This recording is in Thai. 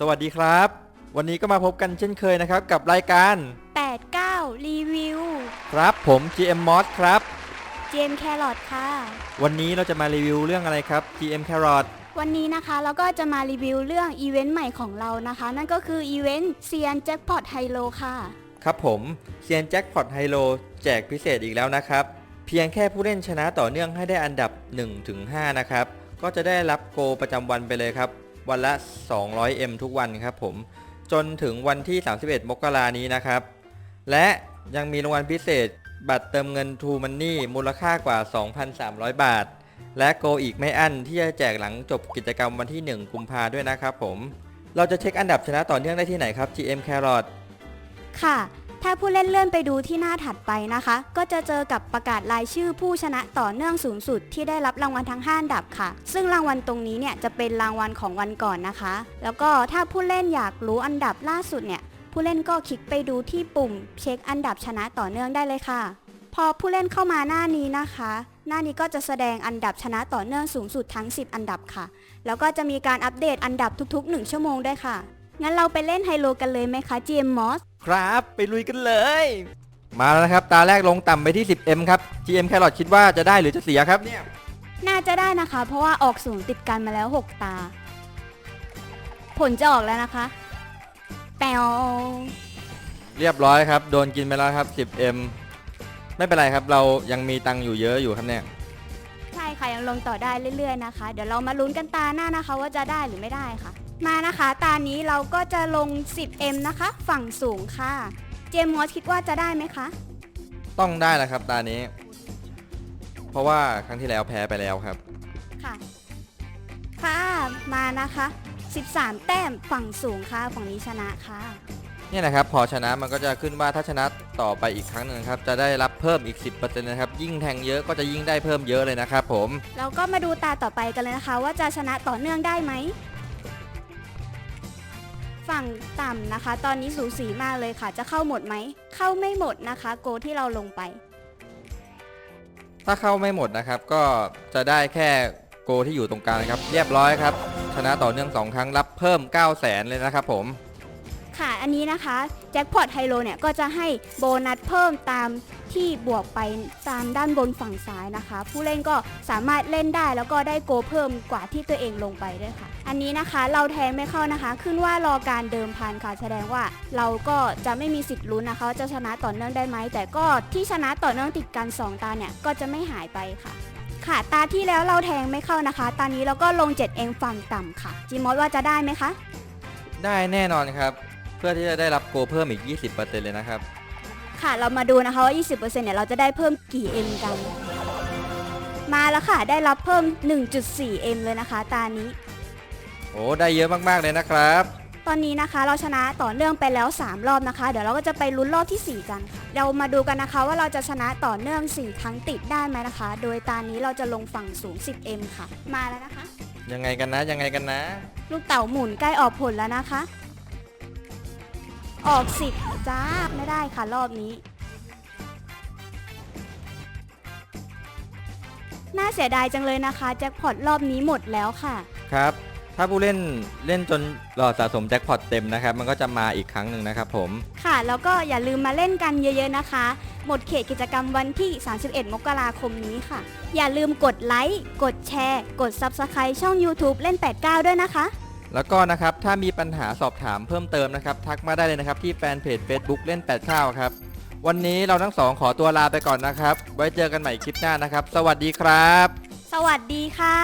สวัสดีครับ วันนี้ก็มาพบกันเช่นเคยนะครับ กับรายการ 89 รีวิว ครับผม GM Mod ครับ เจมแครอทค่ะ วันนี้เราจะมารีวิวเรื่องอะไรครับ GM Carrot วันนี้นะคะเราก็จะมารีวิวเรื่องอีเวนต์ใหม่ของเรานะคะ นั่นก็คืออีเวนต์เซียนแจ็คพอตไฮโลค่ะ ครับผมเซียนแจ็คพอตไฮโลแจกพิเศษอีกแล้วนะครับ เพียงแค่ผู้เล่นชนะต่อเนื่องให้ได้อันดับ 1-5 นะครับ ก็จะได้รับโกประจำวันไปเลยครับ วันละ 200M ทุกวันครับผม จนถึงวันที่ 31 มกรานี้นะครับ และยังมีรางวัลพิเศษ บัตรเติมเงิน True Money มูลค่ากว่า 2,300 บาท และโกอีกไม่อั้นที่จะแจกหลังจบกิจกรรมวันที่ 1 กุมภาด้วยนะครับผม เราจะเช็คอันดับชนะต่อเนื่องได้ที่ไหนครับ GM Carrot ค่ะ ถ้าผู้เล่นเลื่อนไปดูที่หน้าถัดไปนะคะ ก็จะเจอกับประกาศรายชื่อผู้ชนะต่อเนื่องสูงสุดที่ได้รับรางวัลทั้ง5อันดับค่ะ ซึ่งรางวัลตรงนี้เนี่ยจะเป็นรางวัลของวันก่อนนะคะ แล้วก็ถ้าผู้เล่นอยากรู้อันดับล่าสุดเนี่ยผู้เล่นก็คลิกไปดูที่ปุ่ม เช็คอันดับชนะต่อเนื่องได้เลยค่ะ พอผู้เล่นเข้ามาหน้านี้นะคะ หน้านี้ก็จะแสดงอันดับชนะต่อเนื่องสูงสุดทั้ง 10 อันดับค่ะ แล้วก็จะมีการอัปเดตอันดับทุกๆ 1 ชั่วโมงด้วยค่ะ งั้นเราไปเล่นไฮโลกันเลยไหมคะ GM Moss ครับ ไปลุยกันเลย มาแล้วนะครับ ตาแรกลงต่ำไปที่ 10M ครับ GM Carrot คิดว่าจะได้หรือจะเสียครับเนี่ย น่าจะได้นะคะ เพราะว่าออกสูงติดกันมาแล้ว 6 ตา ผลจะออกแล้วนะคะ แปวเรียบร้อยครับ โดนกินไปแล้วครับ 10M ไม่เป็นไรครับ เรายังมีตังค์อยู่เยอะอยู่ครับเนี่ย ใช่ค่ะยังลงต่อได้เรื่อยๆนะคะ เดี๋ยวเรามาลุ้นกันตาหน้านะคะ ว่าจะได้หรือไม่ได้ค่ะ มานะคะ ตานี้เราก็จะลง 10M นะคะ ฝั่งสูงค่ะ เจมส์มอสคิดว่าจะได้ไหมคะ ต้องได้แล้วครับตานี้ เพราะว่าครั้งที่แล้วแพ้ไปแล้วครับ ค่ะ ค่ะ มานะคะ 13 แต้มฝั่งสูงค่ะ ฝั่งนี้ชนะค่ะ เนี่ยนะครับพอชนะมันก็จะขึ้นว่าถ้าชนะต่อไปอีกครั้งหนึ่งครับจะได้รับเพิ่มอีก 10%นะครับยิ่งแทงเยอะก็จะยิ่งได้เพิ่มเยอะเลยนะครับผม เราก็มาดูตาต่อไปกันเลยนะคะ ว่าจะชนะต่อเนื่องได้ไหม ฝั่งต่ำนะคะ ตอนนี้สูสีมากเลยค่ะ จะเข้าหมดไหม เข้าไม่หมดนะคะ โกที่เราลงไป ถ้าเข้าไม่หมดนะครับ ก็จะได้แค่โกที่อยู่ตรงกลางนะครับ เรียบร้อยครับ ชนะต่อเนื่อง 2 ครั้งรับเพิ่ม 9 0 0แสนเลยนะครับผม ค่ะ อันนี้นะคะแจ็คพอตไฮโลเนี่ยก็จะให้โบนัสเพิ่มตาม ที่บวกไปตามด้านบนฝั่งซ้ายนะคะ ผู้เล่นก็สามารถเล่นได้แล้วก็ได้โกเพิ่มกว่าที่ตัวเองลงไปด้วยค่ะ อันนี้นะคะเราแทงไม่เข้านะคะ ขึ้นว่ารอการเดิมพันค่ะ แสดงว่าเราก็จะไม่มีสิทธิ์ลุ้นนะคะว่าจะชนะต่อเนื่องได้ไหมแต่ก็ที่ชนะต่อเนื่องติดกัน 2 ตาเนี่ยก็จะไม่หายไปค่ะค่ะ ตาที่แล้วเราแทงไม่เข้านะคะ ตอนนี้เราก็ลง7เองฝั่งต่ำค่ะจีมอสว่าจะได้ไหมคะ ได้แน่นอนครับ เพื่อที่จะได้รับโกเพิ่มอีก 20%เลยนะครับ ค่ะ เรามาดูนะคะว่า 20%เนี่ยเราจะได้เพิ่มกี่ M กัน มาแล้วค่ะ ได้รับเพิ่ม 1.4 M เลยนะคะ ตานี้ โอ้ได้เยอะมากๆเลยนะครับ ตอนนี้นะคะเราชนะต่อเนื่องไปแล้ว 3 รอบนะคะ เดี๋ยวเราก็จะไปลุ้นรอบที่ 4 กันค่ะเรามาดูกันนะคะว่าเราจะชนะต่อเนื่อง 4 ครั้งติดได้ไหมนะคะ โดยตานี้เราจะลงฝั่งสูง 10M ค่ะ มาแล้วนะคะ ยังไงกันนะยังไงกันนะ ลูกเต่าหมุนใกล้ออกผลแล้วนะคะ ออก10จ้าไม่ได้ค่ะรอบนี้ น่าเสียดายจังเลยนะคะ แจ็คพอตรอบนี้หมดแล้วค่ะ ครับ ถ้าผู้เล่นเล่นจนหลอดสะสมแจ็คพอตเต็มนะครับ มันก็จะมาอีกครั้งหนึ่งนะครับผม ค่ะ แล้วก็อย่าลืมมาเล่นกันเยอะๆนะคะ หมดเขตกิจกรรมวันที่ 31 มกราคมนี้ค่ะ อย่าลืมกดไลค์ กดแชร์ กด Subscribe ช่อง YouTube เล่น 89 ด้วยนะคะ แล้วก็นะครับถ้ามีปัญหาสอบถามเพิ่มเติมนะครับ ทักมาได้เลยนะครับที่แฟนเพจ Facebook เล่น8ข้าวครับ วันนี้เราทั้งสองขอตัวลาไปก่อนนะครับ ไว้เจอกันใหม่คลิปหน้านะครับ สวัสดีครับ สวัสดีค่ะ